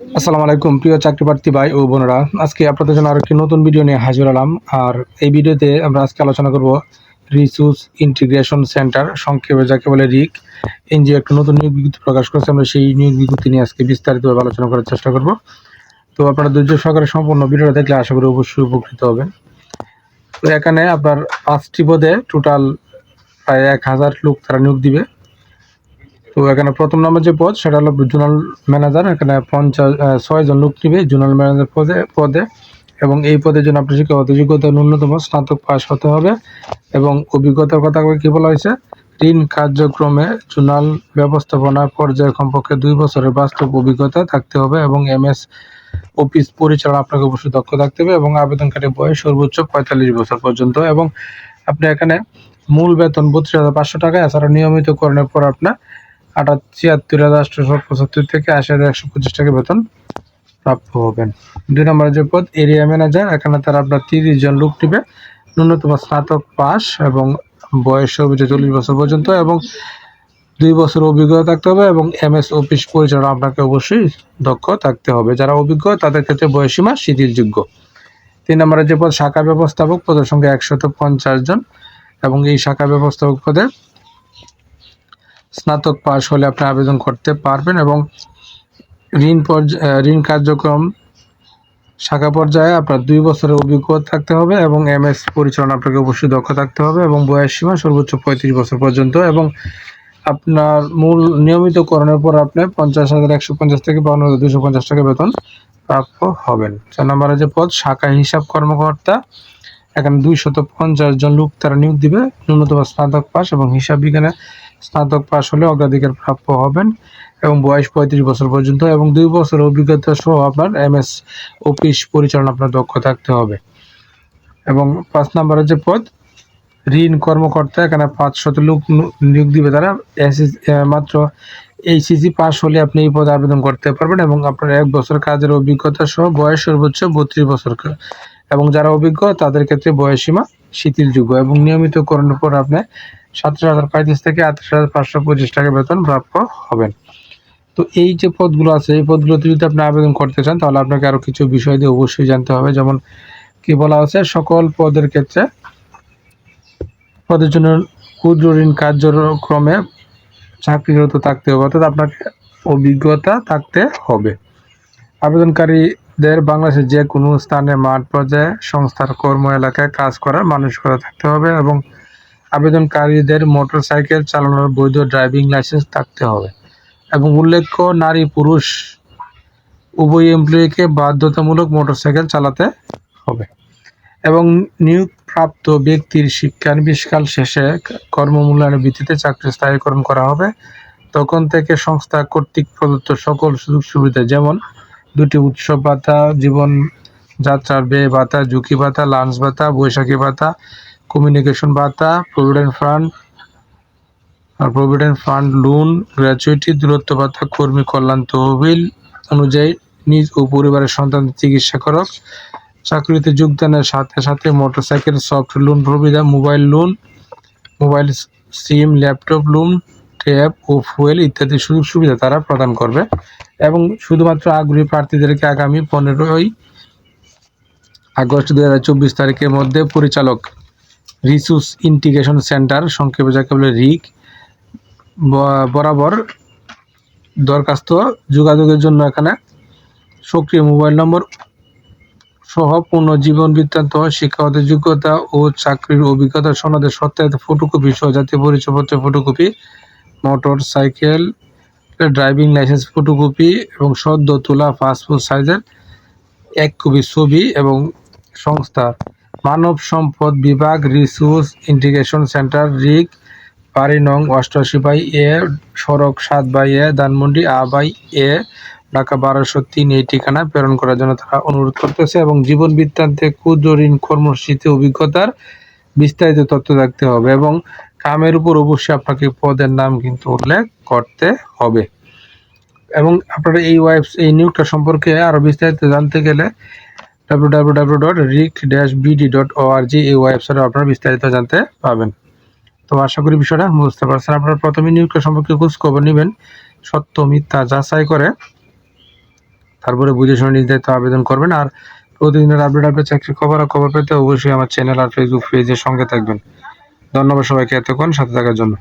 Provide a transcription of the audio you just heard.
আসসালামু আলাইকুম, প্রিয় চাকরি প্রার্থী ভাই ও বোনেরা। আজকে আপনাদের জন্য আরও একটি নতুন ভিডিও নিয়ে হাজির হলাম। আর এই ভিডিওতে আমরা আজকে আলোচনা করব রিসোর্স ইন্টিগ্রেশন সেন্টার সংক্ষেপে যাকে বলে রিক। এনজিও একটা নতুন নিয়োগ বিজ্ঞপ্তি প্রকাশ করেছে, আমরা সেই নিয়োগ বিজ্ঞপ্তি নিয়ে আজকে বিস্তারিতভাবে আলোচনা করার চেষ্টা করব। তো আপনারা ধৈর্য সহকারে সম্পূর্ণ ভিডিওটা দেখলে আশা করি অবশ্যই উপকৃত হবেন। তো এখানে আপনার পাঁচটি পদে টোটাল প্রায় এক হাজার লোক তারা নিয়োগ দিবে। তো এখানে প্রথম নম্বর যে পদ, সেটা হলো জোনাল ম্যানেজার। এখানে পঞ্চাশ ছয় জন লোক নিবে জোনাল ম্যানেজার পদে পদে। এবং এই পদের জন্য আপনার শিক্ষাগত যোগ্যতা ন্যূনতম স্নাতক পাস হতে হবে। এবং অভিজ্ঞতার কথা কী বলা হয়েছে? ঋণ কার্যক্রমে জোনাল ব্যবস্থাপনা পর্যায়ে কমপক্ষে দুই বছরের বাস্তব অভিজ্ঞতা থাকতে হবে এবং এমএস অফিস পরিচালনা আপনাকে অবশ্যই দক্ষ থাকতে হবে এবং আবেদনকারী বয়স সর্বোচ্চ পঁয়তাল্লিশ বছর পর্যন্ত। এবং আপনি এখানে মূল বেতন বত্রিশ হাজার পাঁচশো টাকা, এছাড়া নিয়মিতকরণের পর আপনার আঠাশ ছিয়াত্তর হাজার আটশোশো পঁচাত্তর থেকে আশি হাজার একশো পঁচিশ টাকা বেতন প্রাপ্য হবেন। দুই নম্বর যে পদ এরিয়া ম্যানেজার এখানে তারা আপনার তিরিশ জন লোক নিবে। ন্যূনতম স্নাতক পাস এবং বয়স সর্বোচ্চ চল্লিশ বছর পর্যন্ত এবং দুই বছর অভিজ্ঞতা থাকতে হবে এবং এমএস অফিস পরিচালনা আপনাকে অবশ্যই দক্ষ থাকতে হবে। যারা অভিজ্ঞ, তাদের ক্ষেত্রে বয়সীমা শিথিলযোগ্য। তিন নম্বরে যে পদ, শাখা ব্যবস্থাপক পদের সংখ্যা একশত পঞ্চাশ জন এবং এই শাখা ব্যবস্থাপক পদে স্নাতক পাস হলে আপনি আবেদন করতে পারবেন এবং ঋণ ঋণ কার্যক্রম শাখা পর্যায়ে আপনার দুই বছরের অভিজ্ঞতা থাকতে হবে এবং এমএস পরিচালনা আপনাকে অবশ্যই দক্ষ থাকতে হবে এবং বয়স সীমা সর্বোচ্চ পঁয়ত্রিশ বছর পর্যন্ত এবং আপনার মূল নিয়মিতকরণের পর আপনি পঞ্চাশ হাজার একশো পঞ্চাশ থেকে বাউন্ন হাজার দুশো পঞ্চাশ টাকা বেতন প্রাপ্য হবেন। চার নম্বরে যে পদ, শাখা হিসাব কর্মকর্তা। এখানে দুইশত পঞ্চাশ জন লোক তারা নিয়োগ দিবে। ন্যূনতম স্নাতক পাস এবং হিসাব বিজ্ঞানে স্নাতক পাশ হলে অগ্রাধিকার প্রাপ্য হবেন এবং বয়স পঁয়ত্রিশ বছর পর্যন্ত এবং দুই বছর অভিজ্ঞতা সহ আপনার এমএস অফিস পরিচালনা আপনার দক্ষ থাকতে হবে। এবং পাঁচ নম্বরের যে পদ, ঋণ কর্মকর্তা, এখানে পাঁচশত লোক নিয়োগ দিবে তারা। মাত্র এইচএসি পাস হলে আপনি এই পদে আবেদন করতে পারবেন এবং আপনার এক বছর কাজের অভিজ্ঞতা সহ বয়স সর্বোচ্চ বত্রিশ বছর এবং যারা অভিজ্ঞ তাদের ক্ষেত্রে বয়সীমা শিথিলযোগ্য এবং নিয়মিতকরণের পর আপনি সাতাশ হাজার পঁয়ত্রিশ থেকে আঠাশ হাজার পাঁচশো পঁচিশ টাকা বেতন প্রাপ্য হবেন। তো এই যে পদগুলো আছে, এই পদগুলোতে যদি আপনি আবেদন করতে চান, তাহলে আপনাকে আরও কিছু বিষয় দিয়ে অবশ্যই জানতে হবে। যেমন কি বলা আছে, সকল পদের ক্ষেত্রে পদের জন্য ক্ষুদ্র ঋণ কার্যক্রমে চাকরিরত থাকতে হবে, অর্থাৎ আপনাকে অভিজ্ঞতা থাকতে হবে। আবেদনকারীদের বাংলাদেশের যে কোনো স্থানে, মাঠ পর্যায়ে, সংস্থার কর্ম এলাকায় কাজ করার মানসিকতা থাকতে হবে এবং আবেদনকারীদের মোটরসাইকেল চালানোর বৈধ ড্রাইভিং লাইসেন্স থাকতে হবে এবং উল্লেখ্য, নারী, পুরুষ, উভয় এমপ্লয়িকে বাধ্যতামূলক মোটরসাইকেল চালাতে হবে। এবং নিয়োগপ্রাপ্ত ব্যক্তির শিক্ষানবিষ্কাল শেষে কর্মমূল্যায়নের ভিত্তিতে চাকরি স্থায়ীকরণ করা হবে। তখন থেকে সংস্থা কর্তৃক প্রদত্ত সকল সুযোগ সুবিধা যেমন দুটি উৎসব ভাতা জীবন যাত্রার ব্যয় ভাতা, ঝুঁকি ভাতা, লাঞ্চ ভাতা, বৈশাখী ভাতা কমিউনিকেশন ভাতা প্রভিডেন্ট ফান্ড আর প্রভিডেন্ট ফান্ড লোন গ্র্যাচুইটি দূরত্ব ভাতা কর্মী কল্যাণ তহবিল অনুযায়ী নিজ ও পরিবারের সন্তান চিকিৎসা খরচ, চাকরিতে যোগদানের সাথে সাথে মোটরসাইকেল, সফট লোন সুবিধা mobile loan mobile SIM laptop loan tab ও ফুয়েল ইত্যাদি সুযোগ সুবিধা তারা প্রদান করবে। এবং শুধুমাত্র আগ্রহী প্রার্থীদেরকে আগামী পনেরোই আগস্ট দু হাজার চব্বিশ তারিখের মধ্যে পরিচালক রিসোর্স ইন্টিগ্রেশন সেন্টার, সংক্ষেপে যাকে বলে রিক বরাবর দরখাস্ত যোগাযোগের জন্য এখানে সক্রিয় মোবাইল নম্বর সহ পূর্ণ জীবন বৃত্তান্ত, শিক্ষাগত যোগ্যতা ও চাকরির অভিজ্ঞতা সনদের সত্যায়িত ফটোকপি সহ জাতীয় পরিচয়পত্রের photocopy motorcycle driving licence photocopy এবং সদ্য তোলা পাসপোর্ট সাইজের এক কপি ছবি এবং সংস্থা মানব সম্পদ বিভাগ রিসোর্স ইন্টিগ্রেশন সেন্টার রিক বাড়ি নং বাই এ, সড়ক সাত বাই এ, ধানমন্ডি আ বাই এ, ঢাকা বারোশো তিন এই ঠিকানা প্রেরণ করার জন্য তারা অনুরোধ করতেছে এবং জীবন বৃত্তান্তে ক্ষুদ্র ঋণ কর্মসূচিতে অভিজ্ঞতার বিস্তারিত তথ্য থাকতে হবে এবং কামের উপর অবশ্যই আপনাকে পদের নাম কিন্তু উল্লেখ করতে হবে। এবং আপনারা এই ওয়েব এই নিয়োগটা সম্পর্কে আরও বিস্তারিত জানতে গেলে ডাব্লিউ ডট রিক ড্যাশ ডট এই ওয়েবসাইটে আপনারা বিস্তারিত জানতে পাবেন তো আশা করি বিষয়টা বুঝতে পারছেন। আপনারা প্রথমে নিয়োগটা সম্পর্কে খোঁজ খবর নেবেন, সত্য, মিথ্যা যাচাই করে। তারপরে বুঝে শুনে দায়িত্ব আবেদন করবেন। আর প্রতিদিনের আপডেট আপডেট চাকরি খবর আর খবর পেতে অবশ্যই আমার চ্যানেল আর ফেসবুক পেজের সঙ্গে থাকবেন। ধন্যবাদ সবাইকে এতক্ষণ, সাথে থাকার জন্য।